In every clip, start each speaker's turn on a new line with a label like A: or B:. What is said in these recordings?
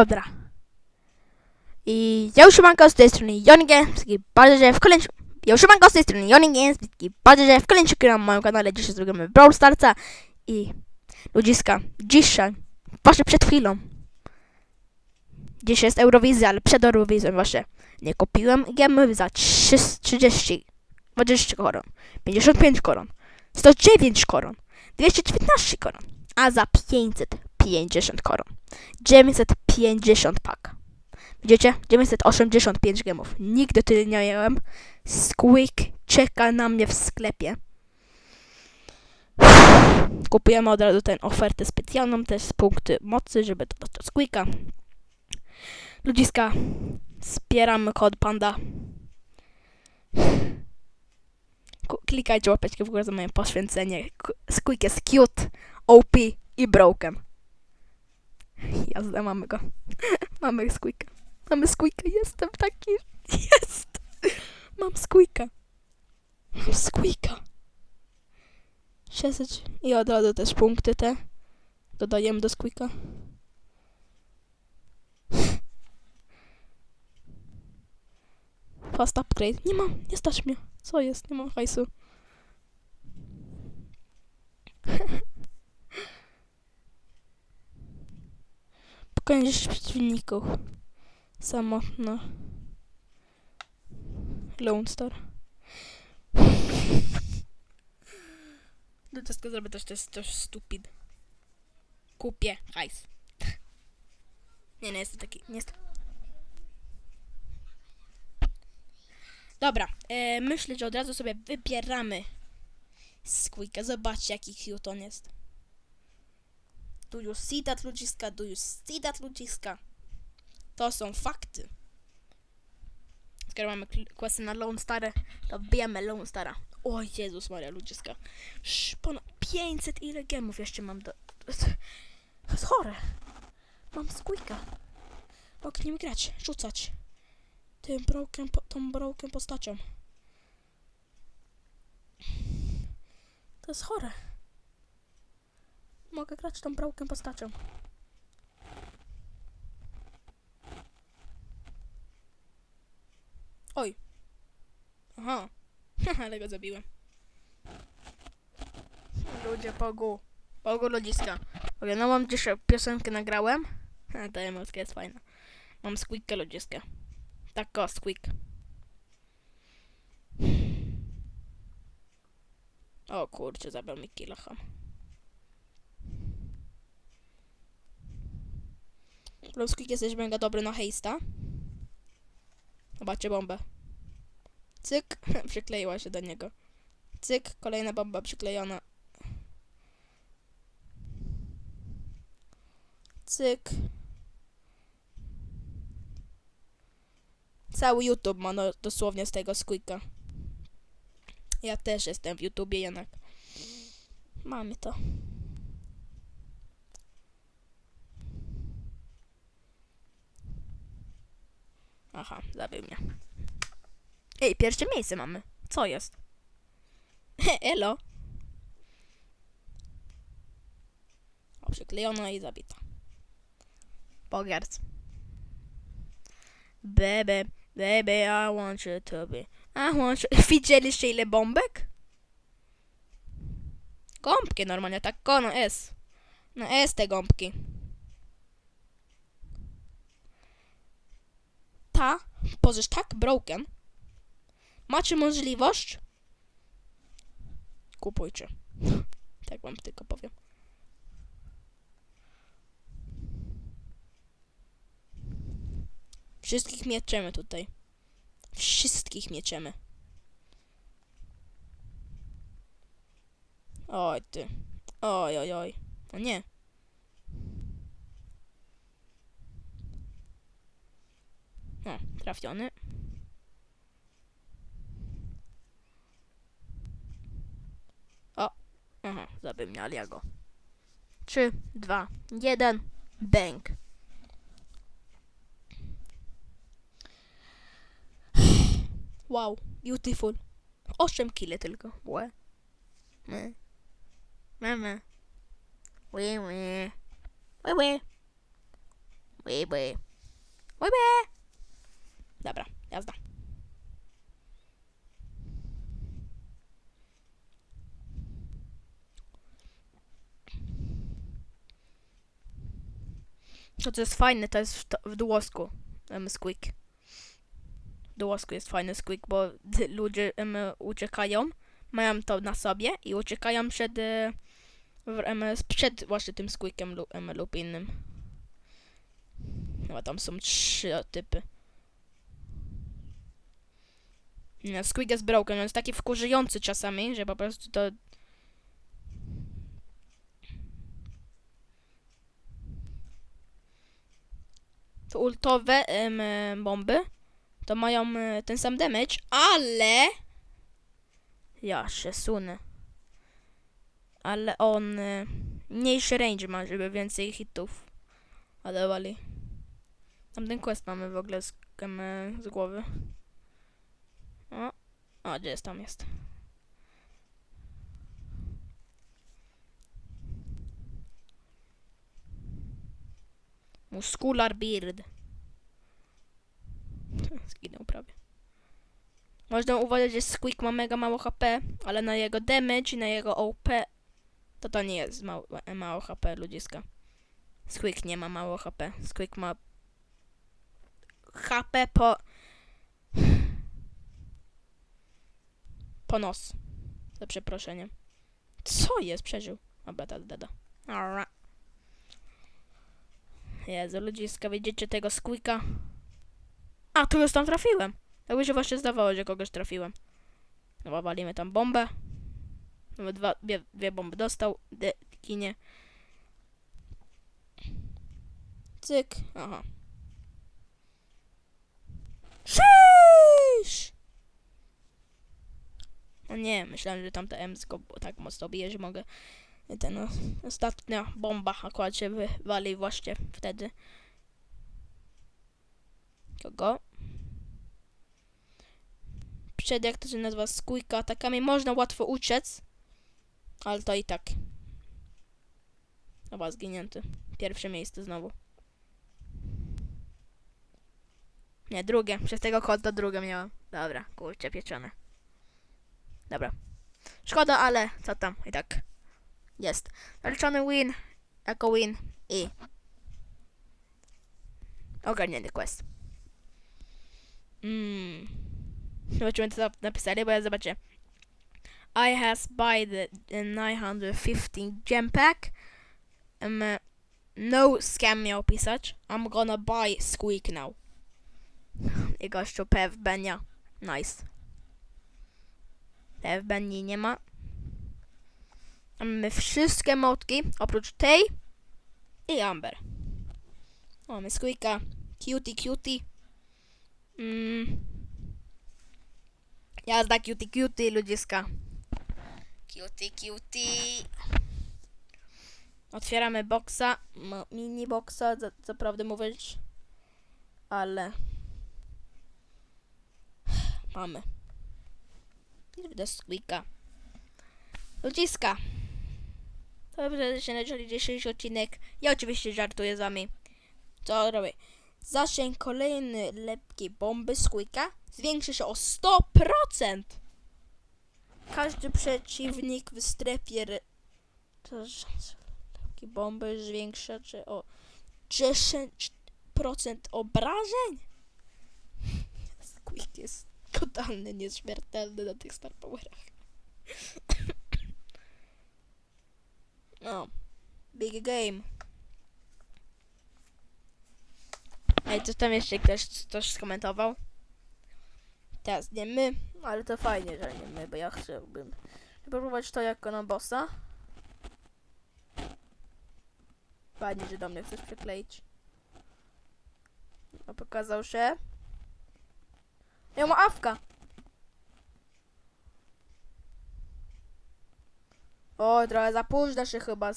A: Dobra. I ja siemanko z tej strony Jonigę, bardzo że w kolejnym... Ja siemanko z tej strony Jonigę, bardzo że w kolejnym na moim kanale. Dzisiaj zrobimy Brawl Starsa i ludziska, dzisiaj, właśnie przed chwilą, dzisiaj jest Eurowizja, ale przed Eurowizją właśnie, nie kupiłem gemy za 3, 30, 20 koron, 55 koron, 109 koron, 219 koron, a za 550 koron. 950 pak. Widzicie? 985 gemów. Nigdy tyle nie miałem. Squeak czeka na mnie w sklepie. Kupujemy od razu tę ofertę specjalną, też punkty mocy, żeby to dostać Squeaka. Ludziska, wspieramy kod panda. Klikajcie łapeczkę w górę za moje poświęcenie. Squeak jest cute, OP i broken. Jazda, mamy go. mamy squeaka. Mamy squeaka, jestem taki. Jest! Mam squeaka. Mam squeaka. 600 i od razu też punkty te dodajemy do squeaka. Fast upgrade. Nie mam, nie stać mnie. Co jest? Nie mam hajsu. Pokonać przeciwników. Samotna. Lone Star. Do tego zrobię też, to jest coś stupid. Kupię hajs. Nie, nie jest taki, nie jest. Dobra, e, myślę, że od razu sobie wybieramy Squeaka. Zobaczcie, jaki cute on jest. Do you see that, ludziska? Do you see that, ludziska? To są fakty. Skoro mamy questy na Lone Star, to wbijamy Lone Stara. O Jezus Maria, ludziska. Sz, ponad 500 ile gemów jeszcze mam do... To jest, chore. Mam squeaka. Mogę nim grać, rzucać. Tym broken, tą broken postacią. To jest chore. Mogę grać tą broken postacią. Oj. Aha. Ale go zabiłem. Ludzie, pogu. Pogu ludziska. Mówię, no dzisiaj piosenkę nagrałem. A ta emotka jest fajna. Mam squeaka ludziska. Tak o, squeak. O kurczę, zabrał mi kilocha. Ludzkik jesteś mega dobry na hejsta. Zobaczcie bombę. Cyk, przykleiła się do niego. Cyk, kolejna bomba przyklejona. Cyk. Cały YouTube ma no, dosłownie z tego squeaka. Ja też jestem w YouTubie jednak. Mamy to. Aha, zabił mnie. Ej, pierwsze miejsce mamy. Co jest? Elo. O, przyklejona i zabita. Pogarc. Baby, baby, I want you to be. I want you... Widzieliście ile bombek? Gąbki normalnie, tak kono S. No S te gąbki. Ta, pożycz tak broken. Macie możliwość? Kupujcie. Tak wam tylko powiem. Wszystkich mieczymy tutaj. Wszystkich mieczymy. Oj ty. Oj, oj, oj. O nie. O, trafiony. O, aha, zabił mnie Aliago. 3, 2, 1, bang. Wow, beautiful. 8 kile tylko. Łe. Me. Mama. Łe, łe. Łe, łe. Łyby. Łyby. Dobra, jazda. To co jest fajne, to jest w, to, w duosku. Um, squeak. W jest fajny squeak, bo ludzie em, uciekają, mają to na sobie i uciekają przed, em, przed właśnie tym squeakiem lu, em, lub innym. Chyba tam są trzy typy. Nie, Squeak jest broken, on jest taki wkurzający czasami, że po prostu to... To ultowe bomby to mają e, ten sam damage, ale... Ja się sunę. Ale on e, mniejszy range ma, żeby więcej hitów ładowali. Tamten quest mamy w ogóle z, z głowy. O, o, gdzie jest? Tam jest. Muscular Beard. Zginął prawie. Można uważać, że Squeak ma mega mało HP, ale na jego damage i na jego OP to to nie jest mało, mało HP ludziska. Squeak nie ma mało HP. Squeak ma HP po po nos. Za przeproszeniem. Co jest? Przeżył. Dobra, da, da, da. Alright. Jezu, ludziska, widzicie tego squeaka? A, tu już tam trafiłem. Tak by się właśnie zdawało, że kogoś trafiłem. No, walimy tam bombę. Nawet dwa, dwie, dwie bomby dostał. De, kinie. Cyk. Aha. Szysz! No nie, myślałem, że tamta M go tak mocno bije, że mogę. Ten no, ostatnia bomba akurat się wywali właśnie wtedy. Kogo? Przed jak to się nazywa skójka atakami można łatwo uciec. Ale to i tak. Chyba zginięty. Pierwsze miejsce znowu. Nie, drugie. Przez tego kota drugie miałem. Dobra, kurczę, pieczone. Dobra. Szkoda, ale co tam, i tak. Jest. Zaliczony win. Jako win. I. Ogarnięty quest. Mm. Zobaczymy, co napisali, bo ja zobaczę. I has buy the, the 915 gem pack. Um, no scam miał pisać. I'm gonna buy Squeak now. I gościu PF Benia. Nice. PF Benni nie ma. Mamy wszystkie motki, oprócz tej i Amber. Mamy Squeaka. Cutie, cutie. Mm. Jazda, cutie, cutie, ludziska. Cutie, cutie. Otwieramy boxa, mini boxa, za, co prawdę mówiąc, ale mamy. Do squeaka. Ludziska. To by się zaczęli dzisiejszy odcinek. Ja oczywiście żartuję z wami. Co robię? Zasięg kolejny lepkiej bomby squeaka zwiększy się o 100%. Każdy przeciwnik w strefie re... To że- lepkie bomby zwiększa się o 10% obrażeń? Squeak jest totalny, nieśmiertelny na tych Star Powerach. No. Big game. Ej, co tam jeszcze ktoś coś skomentował? Teraz nie my, ale to fajnie, że nie my, bo ja chciałbym próbować to jako na bossa. Fajnie, że do mnie chcesz przykleić. No, pokazał się. Ja mam awka. O, trochę za późno się chyba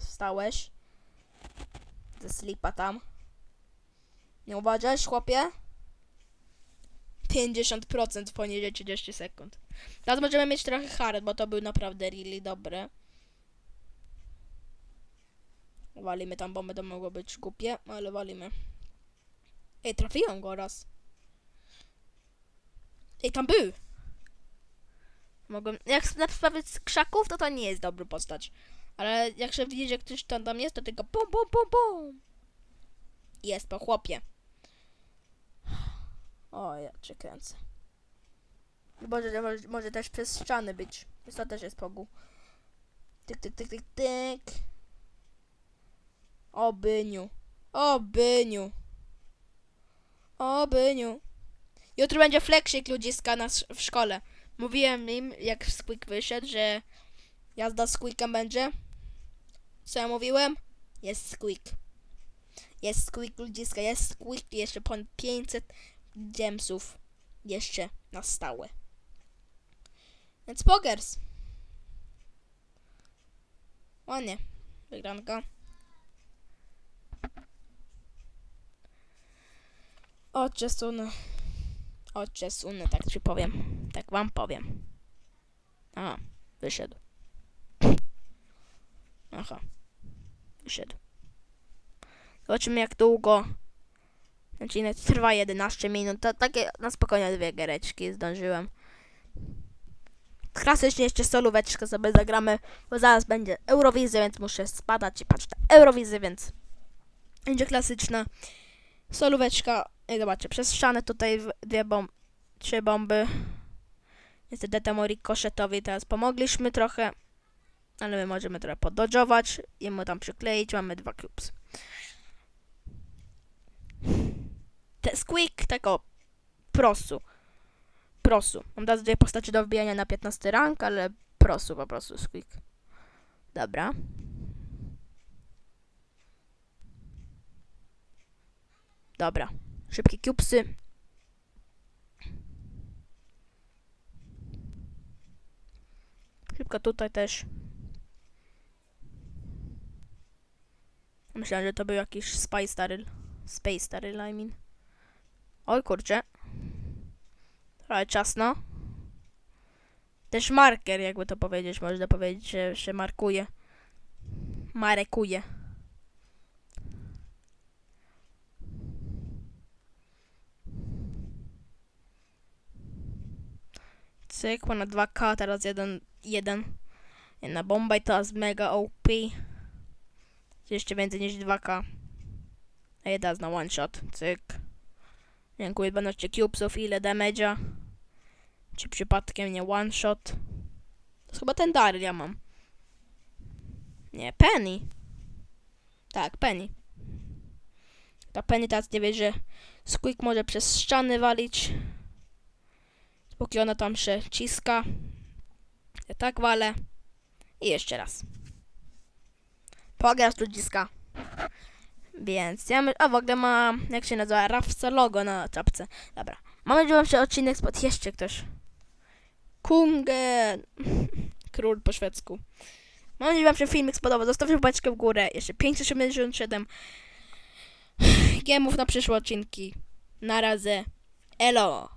A: wstałeś. Ze slipa tam. Nie uważasz, chłopie? 50% poniżej 30 sekund. Teraz możemy mieć trochę hard, bo to był naprawdę really dobry. Walimy tam bombę, to mogło być głupie, ale walimy. Ej, trafiłem go raz. Ej, tam był! Mogłem... Jak na sprawie z krzaków, to to nie jest dobry postać. Ale jak się widzi, że ktoś tam, tam jest, to tylko bum, bum, bum, bum. Jest po chłopie. O, ja cię kręcę. Może, może, może też przez ściany być. Więc To też jest pogu. Tyk, tyk, tyk, tyk, tyk. O, byniu. O, byniu. O, byniu. Jutro będzie fleksik ludziska na, w szkole. Mówiłem im, jak Squeak wyszedł, że jazda z Squeakiem będzie. Co ja mówiłem? Jest Squeak. Jest Squeak ludziska, jest Squeak jeszcze ponad 500 gemsów. Jeszcze na stałe. Więc pogers. Ładnie. Wygranka. Ocze sunę. Ocze sunę, tak ci powiem. Tak wam powiem. Aha, wyszedł. Aha, wyszedł. Zobaczymy jak długo. Odcinek trwa 11 minut. To takie na spokojnie dwie giereczki zdążyłem. Klasycznie jeszcze solóweczkę sobie zagramy, bo zaraz będzie Eurowizja, więc muszę spadać i patrzeć na Eurowizję, więc będzie klasyczna solóweczka. I zobaczcie, przez ścianę tutaj dwie bomby, trzy bomby. Niestety temu rikoszetowi teraz pomogliśmy trochę, ale my możemy trochę pododżować i mu tam przykleić. Mamy dwa cubes. Te squeak tego prosu. Prosu. Mam teraz dwie postacie do wbijania na 15 rank, ale prosu po prostu squeak. Dobra. Dobra. Szybkie cubesy. Szybko tutaj też. Myślałem, że to był jakiś Spy Staryl. Space Staryl, I mean. Oj kurczę. Ale czasno. Też marker, jakby to powiedzieć. Można powiedzieć, że się markuje. Marekuje. Cyk, ponad 2k, teraz jeden, jeden. Jedna bomba i teraz mega OP. Jeszcze więcej niż 2k. A jedna na one shot. Cyk. Dziękuję 12 cubesów, ile damage'a. Czy przypadkiem nie one shot? To jest chyba ten Daryl ja mam. Nie, Penny. Tak, Penny. Ta Penny teraz nie wie, że Squeak może przez ściany walić. Póki ona tam się ciska. Ja tak walę. I jeszcze raz. Pogra z ludziska. Więc ja my... A w ogóle ma, jak się nazywa, Rafsa logo na czapce. Dobra. Mam nadzieję, że wam się odcinek spod jeszcze ktoś. Kungen. Król po szwedzku. Mam nadzieję, że wam się filmik spodobał. Zostawcie paczkę w górę. Jeszcze 577 gemów na przyszłe odcinki. Na razie. Elo.